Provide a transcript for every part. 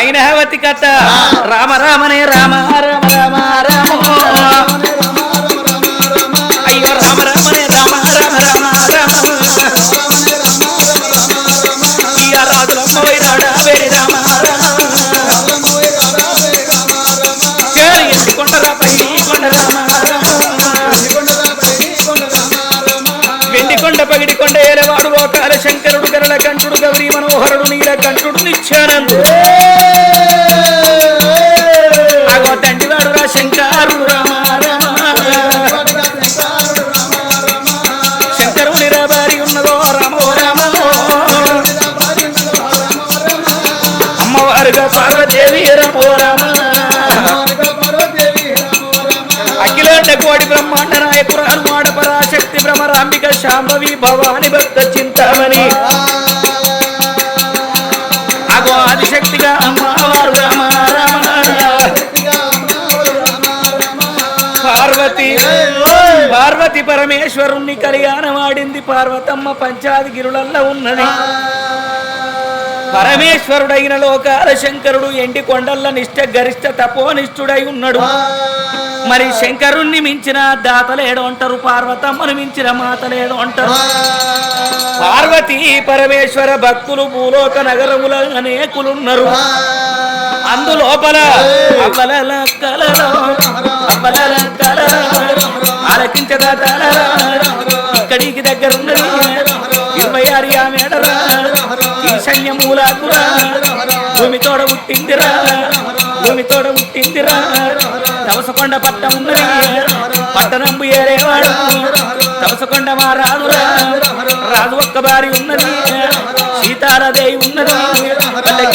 మైనావతి కథ. రామ రామనే రామ రామ రామ రామ. అయ్యో రామ రామనే రామ రామ రామ రామ. ఇయ రాజులమ్మ వైరాడా వేరి రామ రామ. కేరి ఎత్తి కొండరా పై కొండ రామ వెండి కొండ పగిడి కొండ ఏలవాడు ఓటాల శంకరుడు గరల కంఠుడు గౌరీ మనోహరుడు నీల కంఠుడు నిత్యానందుడు. కోటి బ్రహ్మాండ నాయకురాలు మాడ పరాశక్తి భ్రమరాంబిక శాంభవి భవాని భక్త చింతామణి. అగో ఆదిశక్తిగా అమ్మవారు రామ రామ పార్వతి పార్వతి పరమేశ్వరుణ్ణి కళ్యాణమాడింది పార్వతమ్మ పంచాది గిరులల్లో ఉన్నది. పరమేశ్వరుడైన లోకాల శంకరుడు ఎండి కొండల్ల నిష్ట గరిష్ట తపోనిష్ఠుడై ఉన్నాడు. మరి శంకరుణ్ణి మించిన దాతలేడు అంటారు పార్వతమ్మను మించిన మాతలేడు అంటారు. పార్వతి పరమేశ్వర భక్తులు భూలోక నగరముల అనేకులున్నారు. అందులోపల అవ్వలల కలలో అవ్వలల కలలో ఆలకించదా ఇక్కడికి దగ్గర ఉన్నది ఇరవై ఆరు ఆ మేడరా. ఈశాన్య మూలాకురా. భూమి తోడ పుట్టిందిరా భూమి తోడ పుట్టిందిరా తవసకొండ పట్టం ఉన్నది పట్టణంబు ఏరేవాడు. తవసకొండ మా రాజురా రాజు ఒక్క బారి ఉన్నది. సీతారాదేవి ఉన్నది.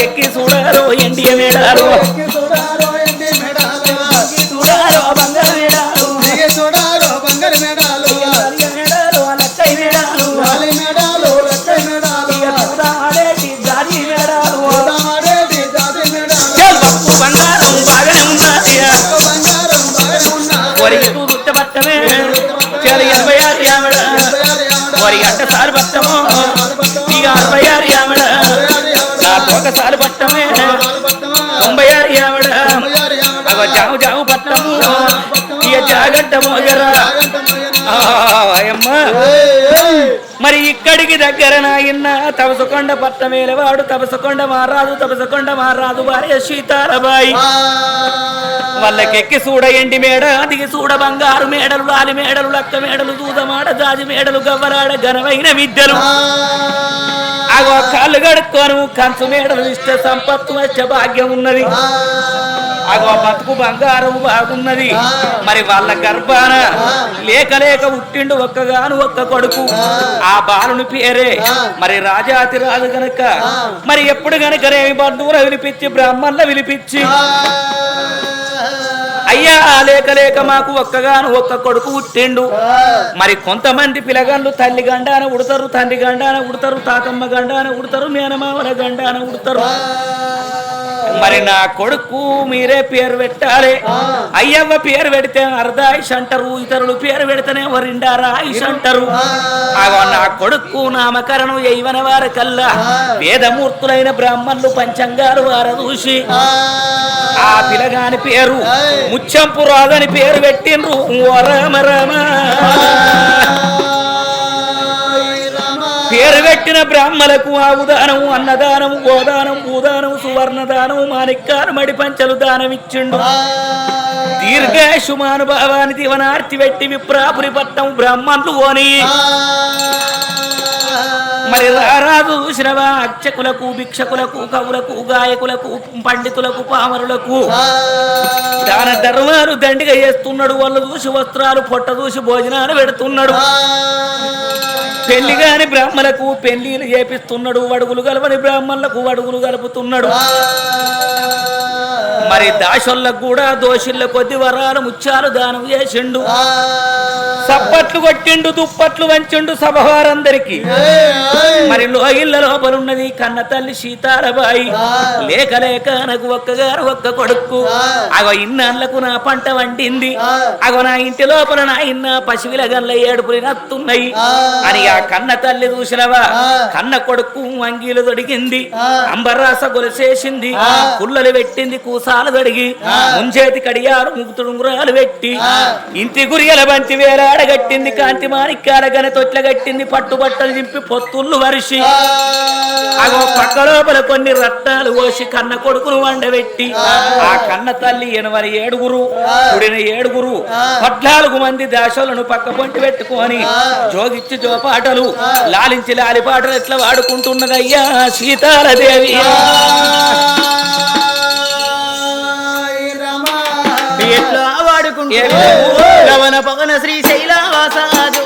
ఎక్కి చూడారో. ఎండియ మేడారు. వరికి గుర్తపట్టమే చల్ ఎనభై ఆరు యామడ. వరి అట్ట సారు పట్టము ఇక అరవై ఆరు యామడ. నాకు ఒకసారి పట్టమే తొంభై ఆరు యామడ. అవ జాము జాము పట్టము ఇక జాగడ్డ మోగరా మరి ఇక్కడికి దగ్గర నాయన్న తపసకొండ పట్టమేలవాడు తపసకొండ మారాదు తపసకొండ మారాదు భార్య సీతారబాయి వాళ్ళకెక్కి చూడ ఎండి మేడ దిగి చూడ బంగారు మేడలు లాలి మేడలు లక్క మేడలు దూదమాడ జాజి మేడలు గవ్వరాడ ఘనమైన విద్యలు. అగో కాళ్ళు కడుక్కోను కంచు మేడలు ఇష్ట సంపత్తు వచ్చే భాగ్యం ఉన్నది. అగో బతుకు బంగారం బాగున్నది మరి వాళ్ళ గర్భాన లేక లేక పుట్టిండు ఒక్కగాను ఒక్క కొడుకు. ఆ. బాలుని పేరే. మరి రాజాతి రాజు గనక. మరి ఎప్పుడు గనక రేమి బంధువుల విలిపించి బ్రాహ్మణుల విలిపించి. అయ్యా లేక లేక మాకు ఒక్కగాను ఒక్క కొడుకు పుట్టిండు మరి కొంతమంది పిలగాళ్ళు తల్లి గండాన ఉడతారు తండ్రి గండాన ఉడతారు తాతమ్మ గండాన ఉడతారు మేనమామల గండాన ఉడతారు. మరి నా కొడుకు మీరే పేరు పెట్టాలి అయ్యవ్వ పేరు పెడితే అర్ధాయిష్ అంటారు ఇతరులు పేరు పెడితేనే వరిండారా ఆయుష్ అంటారు నా కొడుకు నామకరణం యైవన వారి కల్లా. వేదమూర్తులైన బ్రాహ్మణులు పంచంగారు వార చూసి ఆ పిలగాని పేరు ముచ్చంపు రాదని పేరు పెట్టిండ్రు. ఓ రామ రామ. పేరు పెట్టిన బ్రాహ్మలకు ఆవుదానం అన్నదానం గోదానం భూదానం సువర్ణదానం మాణిక్యాలు మడి పంచలు దానం ఇచ్చిండు. దీర్ఘాయుమానుభావాన్ని దీవనార్తి పెట్టి విప్రాపురి పట్టం బ్రాహ్మణులు ఓని మరి రారాదు చూసినవా? అర్చకులకు భిక్షకులకు కవులకు గాయకులకు పండితులకు పామరులకు. దాన ధర్మాలు దండిగా చేస్తున్నాడు. వాళ్ళు చూసి వస్త్రాలు పొట్ట చూసి భోజనాలు పెడుతున్నాడు. పెళ్ళి కాని బ్రాహ్మణులకు పెళ్ళిలు చేపిస్తున్నాడు వడుగులు కలవని బ్రాహ్మణులకు వడుగులు కలుపుతున్నాడు మరి దాసోళ్ళకు కూడా దోషుల కొద్ది వరాలు ముత్యాలు దానం చేసిండు. సప్పట్లు కొట్టిండు దుప్పట్లు వంచిండు సభవారందరికి. మరి లోగిళ్ళ లోపల ఉన్నది కన్న తల్లి సీతారబాయి. లేక లేక నాకు ఒక్కగారు ఒక్క కొడుకు. అగో ఇన్నాళ్ళకు నా పంట వండింది. అగో నా ఇంటి లోపల నా ఇన్న పశువుల గల్ల ఏడుపులు నత్తున్నాయి. అని ఆ కన్న తల్లి చూసినవా కన్న కొడుకు అంగీలు దొడిగింది. అంబరాస గొలుసేసింది. పుల్లలు పెట్టింది కూసాలు దొడిగి ముంచేతి కడియారు ముగుతుడుంగురాలు పెట్టి ఇంటి గురియల బంతి వేలాడగట్టింది కాంతి మాణిక్యాల గన తొట్ల గట్టింది పట్టు బట్టలు దింపి పొత్తుళ్ళు వరిసి అగో పక్క లోపల కొన్ని రత్నాలు పోసి కన్న కొడుకును వండబెట్టి ఆ. కన్న తల్లి ఎనవరి ఏడుగురు కుడిన ఏడుగురు పద్నాలుగు మంది దాసోలను పక్క పొంటి పెట్టుకొని జోగిచ్చి జోపాటలు లాలించి లాలిపాటలు ఎట్లా వాడుకుంటున్నదయ్యా సీతాలదేవి? పవన జోలాలి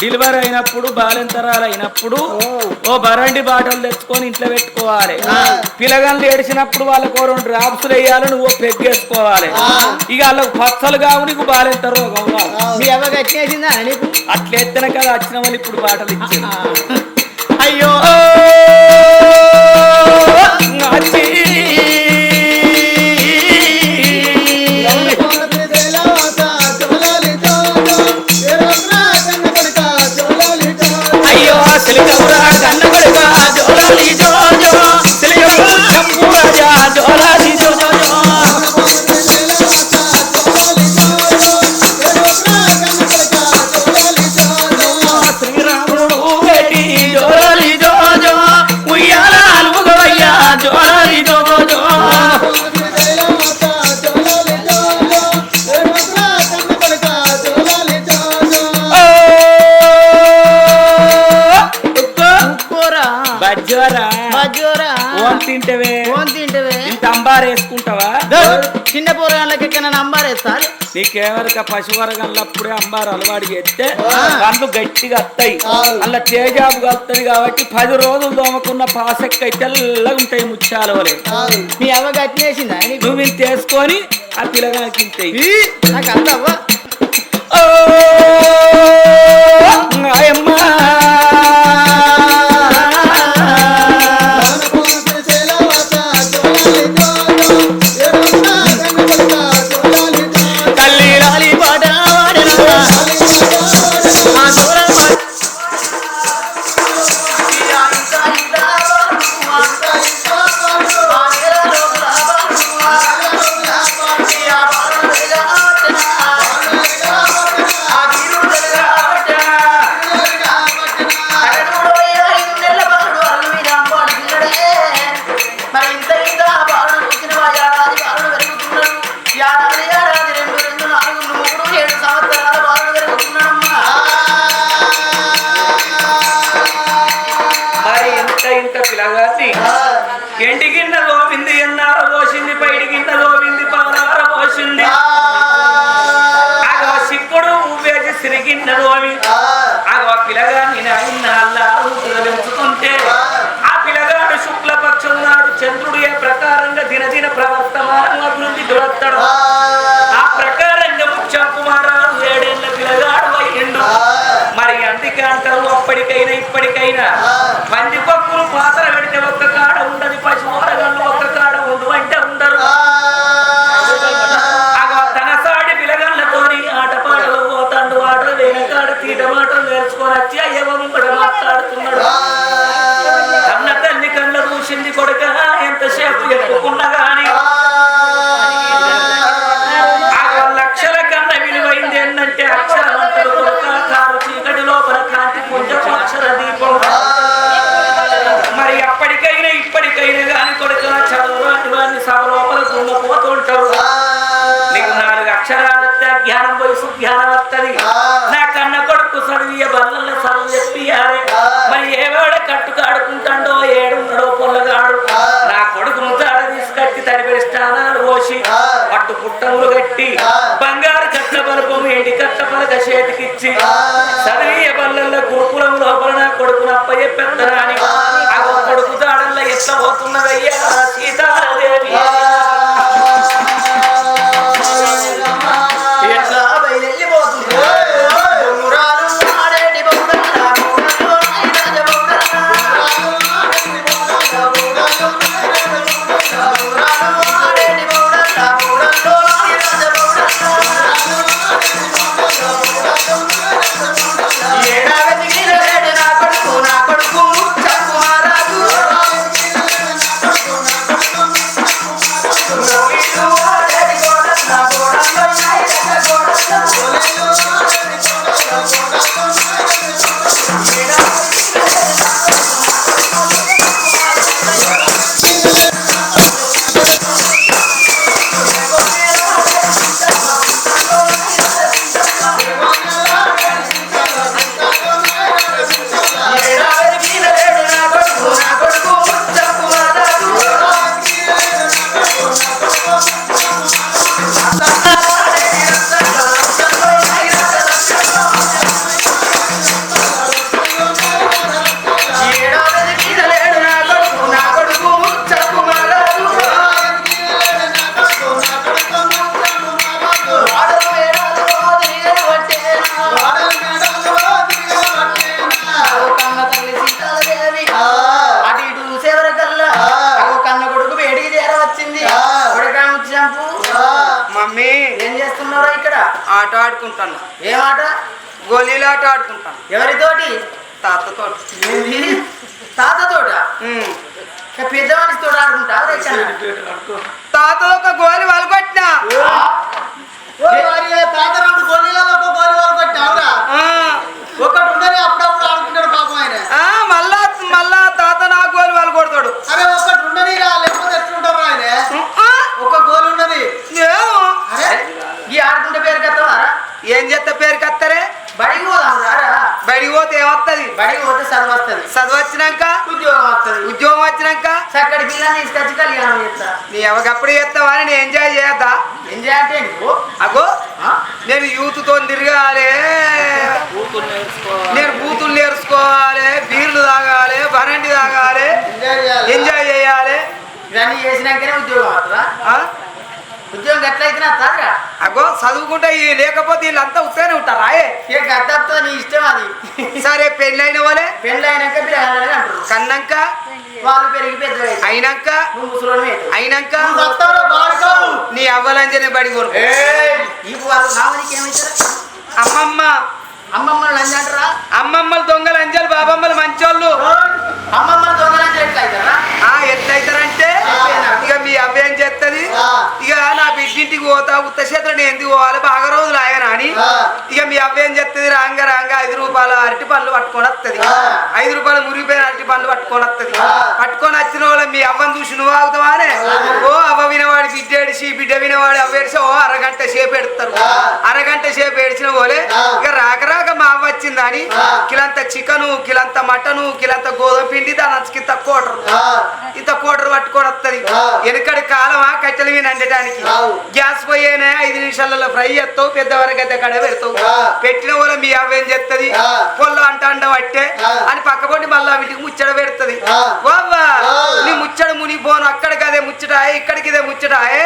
డెలివరీ అయినప్పుడు బాలెంతరాలు అయినప్పుడు ఓ బరండి బాటలు తెచ్చుకొని ఇంట్లో పెట్టుకోవాలి. పిల్లగాళ్ళు ఏడిచినప్పుడు వాళ్ళకు రెండు డ్రాప్స్ వేయాలి నువ్వు పెగ్గేసుకోవాలి ఇక వాళ్ళకు పచ్చలు కావు నీకు బాలెంత రోగం కాదు. మీ అవ్వగా వచ్చేసిందా నీకు? అట్లెత్తనే కదా వచ్చిన వాళ్ళు ఇప్పుడు బాటలు ఇచ్చింది అయ్యో. బజ్జోరా మజ్జోరా ఓం తింటవే. ఫోన్ తింటవే. ఇంత అంబారు వేసుకుంటావా? చిన్న పోరాళ్ళకి ఎక్కడ నంబర్ వేస్తారు? నీకేమరక పశువరగల్లప్పుడే అంబారు అలవాటు చేస్తే కళ్ళు గట్టిగా వస్తాయి. అలా తేజాబు వస్తుంది కాబట్టి పది రోజులు దోమకున్న పాసెక్కై తెల్లగా ఉంటాయి ముత్యాల వలె. మీ అవ్వ గట్టినేసిందా నువ్వు ఇంత వేసుకొని ఆ పిల్లగానికి ఇంతాయి నాకు అవ్వ. ఓ ఆయమ్మా やらったり。ఆట ఆడుకుంటాను. ఏమాట గోళీలు ఆట ఆడుకుంటాను. ఎవరితోటి? తాతతో తాతతోట? పెద్ద మనిషితో ఆడుకుంటా తాతతో ఒక గోలి వాళ్ళు కొట్టినా తాత రెండు గోళీ ఏం చేస్తా పేరు కత్తరే? బడికి బడికి పోతే ఏమొస్తుంది బడికి పోతే చదువు వస్తుంది చదువు వచ్చినాక? ఉద్యోగం వస్తుంది ఉద్యోగం వచ్చినాక? చక్కటి పిల్లని తీసుకొచ్చి కళ్యాణం చేస్తా. నీ ఎవరికప్పుడు చేస్తావా నేను ఎంజాయ్ చేస్తా ఎంజాయ్ అంటే అగో నేను యూత్తో తిరగాలి నేను బూతులు నేర్చుకోవాలి. బీర్లు తాగాలి బరండి తాగాలి. ఎంజాయ్ చేయాలి. ఇవన్నీ చేసినాకనే ఉద్యోగం అవుతుందా ఉద్యోగం ఎట్లయితే కాదురా అగో చదువుకుంటే ఇవి లేకపోతే వీళ్ళంతా ఉత్తగానే ఉంటారు రాయే ఇక అద్దతో నీ ఇష్టం అది. సరే పెళ్ళైన వాళ్ళే? పెళ్ళి అయినాక కన్నాక? వాళ్ళు పెరిగి పెద్ద అయినాక? అయినాక? నీ అవ్వలంజనే బడి కొరకు నీకు వాళ్ళు కావాలికి ఏమవుతారా అమ్మమ్మ. అమ్మమ్మలు లంజ అమ్మమ్మలు దొంగలు అంజాలు బాబమ్మలు మంచోళ్ళు. అమ్మమ్మలు దొంగలు అంజాలు entiendo పట్టుకొని వస్తుంది ఐదు రూపాయలు మురిగిపోయిన అరటి పండ్లు పట్టుకొని వస్తుంది పట్టుకొని వచ్చిన వాళ్ళు మీ అవ్వని చూసి నువ్వు ఆగుతావానే? ఓ అవ్వ వినవాడి బిడ్డ ఏడిసి బిడ్డ వినవాడు అవ్వ ఏడిసి ఓ అరగంట సేపు ఎడతారు అరగంట సేపు ఏడిచిన పోలే ఇక రాక రాక మా అవ్వ వచ్చింది అని కిలంత చికెను కిలంత మటను కిలంత గోధుమ పిండి దాని అంచుకింత తక్కువ ఇంత కోటరు పట్టుకొని వస్తుంది వెనకడి కాలమా కట్టెలు మీద అండటానికి. గ్యాస్ పోయేనే ఐదు నిమిషాలలో ఫ్రై ఎత్తావు పెద్దవరకు అయితే కడ పెడతావు. పెట్టిన వాళ్ళ మీ అవ్వ ఏం చెప్తుంది పొల్ల అంటాను పట్టే ఆ. అని పక్కపొండి మళ్ళా వీటికి ముచ్చట పెడుతుంది. ఆ. నీ ముచ్చట ముని పోను అక్కడికి అదే ముచ్చటాయే ఇక్కడికి ఇదే ముచ్చటాయే.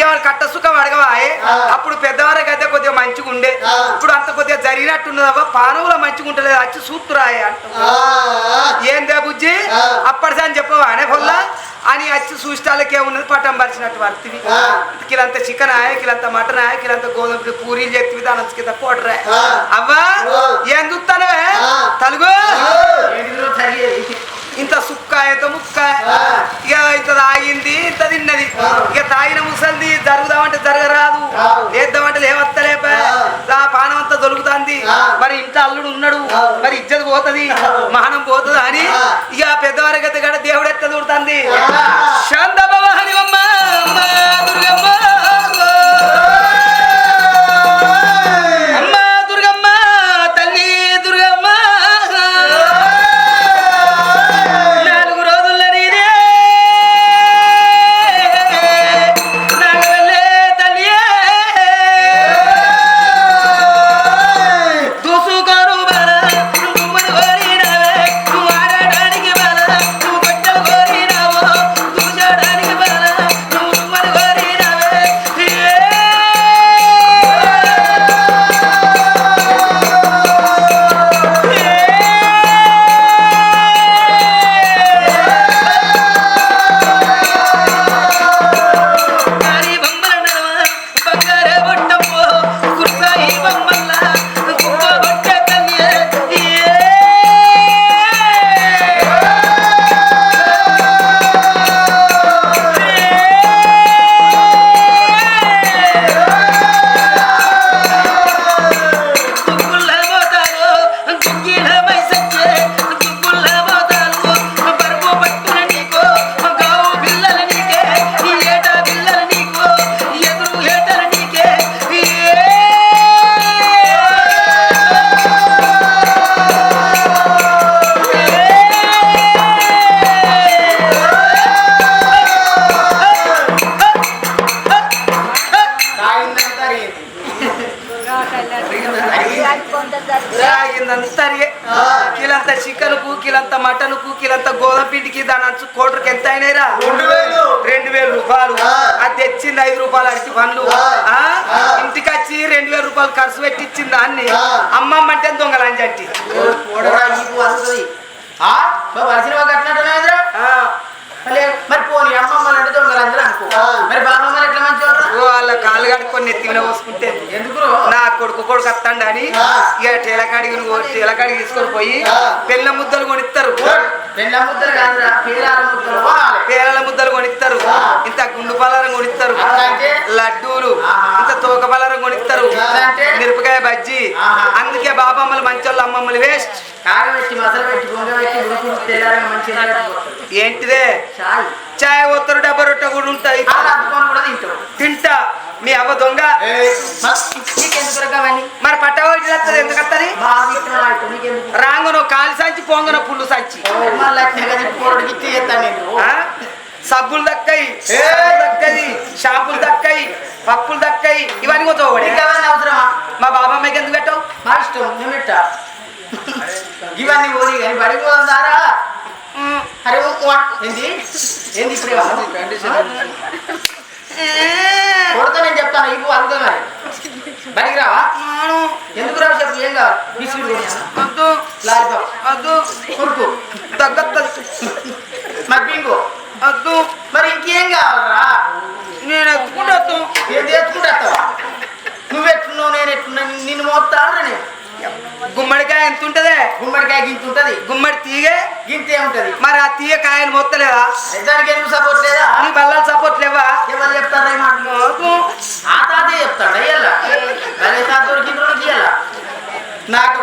ఎవరు కట్ట సుఖం అడగవాయే. అప్పుడు పెద్దవారికి అయితే కొద్దిగా మంచిగా ఉండే. ఇప్పుడు అంత కొద్దిగా జరిగినట్టున్నదవ్వ పానవులో మంచిగా ఉంటలేదు వచ్చి సూత్రాయే అంట. ఏందే బుజ్జి? అని చెప్పవా అనే పొల్ల? అని వచ్చి చూష్టాలకి ఏమున్నది పట్టం పరిచినట్టు వర్తివి. కిలంత చికెన్ ఆయ కిలంత మటన్ ఆయ కిలంత గోధుమ పూరీలు చెప్తివి దాని కింద కోటరా. అవ్వా. ఏం చూస్తానవే. తలుగు. ఇంత సుక్క ఇంత ముక్క. ఇక ఇంత తాగింది ఇంత తిన్నది. ఇక తాగిన ముసలిది జరుగుదామంటే జరగరాదు. లేద్దామంటే లేవత్తలేప ఆ. పానం అంతా దొరుకుతుంది. మరి ఇంట్లో అల్లుడు ఉన్నాడు. మరి ఇజ్జత పోతది మానం పోతుంది అని. ఇక పెద్దవారికి అయితే కూడా దేవుడు ఎత్త దూడుతుంది ఆ. శాంత భవాని అమ్మ అమ్మ దుర్గమ్మ అమ్మ అది తెచ్చింది ఐదు రూపాయలు. ఆ? ఆ. ఇంటికి వచ్చి రెండు వేల రూపాయలు ఖర్చు పెట్టి ఇచ్చింది దాన్ని ఆ. అమ్మమ్మ అంటే వరుసది. ఆ? మరి పోనీ అమ్మమ్మలు అంటే దొంగలు అందరూ అనుకో మరి మంచి వాళ్ళ కాళ్ళు కట్టుకొని నెత్తిన పోసుకుంటే నా కొడుకు కొడుకు వస్తాడు అని. ఇక టేలకాడికి టేలకాడికి తీసుకొని పోయి. పెళ్ళ ముద్దలు కొనిస్తారు పెళ్ళ ముద్దలు కొనిస్తారు. ఇంత గుండు పలారం కొనిస్తారు? లడ్డూలు. ఇంత తోక పలారం కొనిస్తారు? మిరపకాయ బజ్జి. అందుకే బాబమ్మలు మంచోళ్ళు అమ్మమ్మలు వేస్ట్ కాగబెట్టి మసలు పెట్టి పెట్టి. ఏంటిదే చాయ్ చాయ్ ఒత్తరు డబ్బా రొట్టె కూడా ఉంటాయి. తింటా. మీ అవ్వ దొంగ. మరి వస్తుంది ఎందుకు వస్తుంది రాంగను కాలి సంచి పొంగన పుల్లు సంచి? సబ్బులు దక్కయి దక్కది షాంపులు దక్కయి పప్పులు దక్కయి ఇవన్నీ అవసరమా? మా బాబామ్మకి ఎందుకు పెట్టావు? మా ఇష్టం ఇవన్నీ పోనీ కానీ బడికి పోదాం అరే ఏంది? ఏంది ఇప్పుడే కొడుతా నేను చెప్తాను ఇప్పు అడుగుతా మరి. బడికి రావా? ఎందుకు రావు చెప్పు ఏం కావాలి? బిస్కెట్? వద్దు. లాలిపాప్. వద్దు. కొడుకు తగ్గత్తది వద్దు. మరి ఇంకేం కావాలరా? నేను ఎత్తుకుంటూ ఏది ఎత్తుకుంటా నువ్వు ఎట్టున్నావు నేను ఎట్టున్నా నిన్ను మోపుతాను నేను. గుమ్మడికాయ ఎంత ఉంటదే? గుమ్మడికాయ గింత ఉంటది. గుమ్మడి తీగే? గింతే ఉంటది? మరి ఆ తీగ కాయను మొత్తలేదా దానికి ఎందుకు సపోర్ట్ లేదా? నీ బల్లలు సపోర్ట్ లేవా? ఎవరు చెప్తారా. ఆ తాతే చెప్తాడు? ఇయ్యాల? నాకు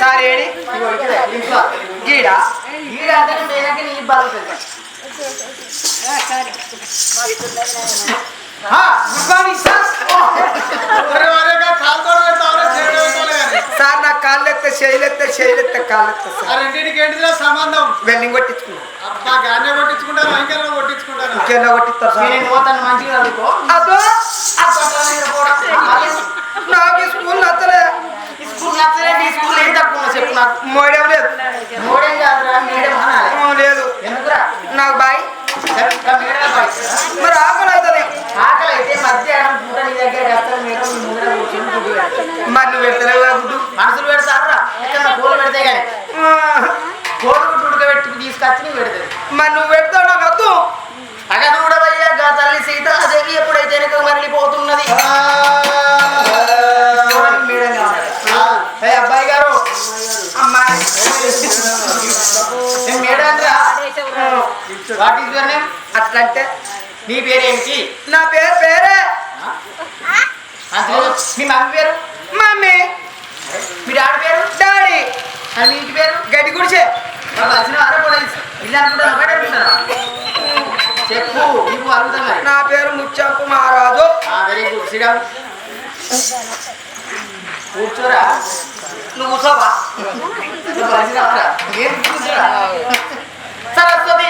సార్ ఏడి ఇంట్లో. గీడ ఈడ అంటే నీ గుడ్ మార్నింగ్ సార్ నాకు కాళ్ళు ఎత్తే చేయలు ఎత్తే చేయలు ఎత్తే కాళ్ళు ఎత్తే సంబంధం? వెల్లింగ్ కొట్టించుకున్నాను అబ్బా గానే కొట్టించుకుంటాను కొట్టిస్తారు మంచిగా స్కూల్ నచ్చలే. ఈ స్కూల్ నచ్చలేదు ఈ స్కూల్ ఏం తక్కువ ఉందో చెప్పు నాకు. మోడేం లేదు. మోడేం కాదురా మేడం అనాలి ఆ, లేదు. ఎందుకురా? నాకు బాయ్. మరి ఆకలి అవుతుంది ఆకలి అయితే మధ్యాహ్నం పూట నీ దగ్గరికి వస్తారు. మరి నువ్వు పెడతలేవు కదా గుడ్డు మనుషులు పెడతారా? ఇక్కడ కోళ్ళు పెడితే కానీ కోడి గుడ్డు ఉడకబెట్టుకు తీసుకొచ్చి నువ్వు మరి నువ్వు నీ పేరేమిటి నా పేరు పేరే అంతే మీ మమ్మీ పేరు? మమ్మీ. మీ డాడీ పేరు? డాడీ. అని మీ ఇంటి పేరు? గడ్డి గుడిసే. వాళ్ళు వచ్చిన వారే కూడా ఇల్లు అనుకుంటాను ఒకటే అనుకుంటారా? చెప్పు నీకు అడుగుతా మరి నా పేరు ముచ్చంపు మహారాజు. Very good. శ్రీరామ్ కూర్చోరా. నువ్వు కూర్చోవా? నువ్వు వచ్చిన వారా ఏం కూర్చోరా? సరస్వతి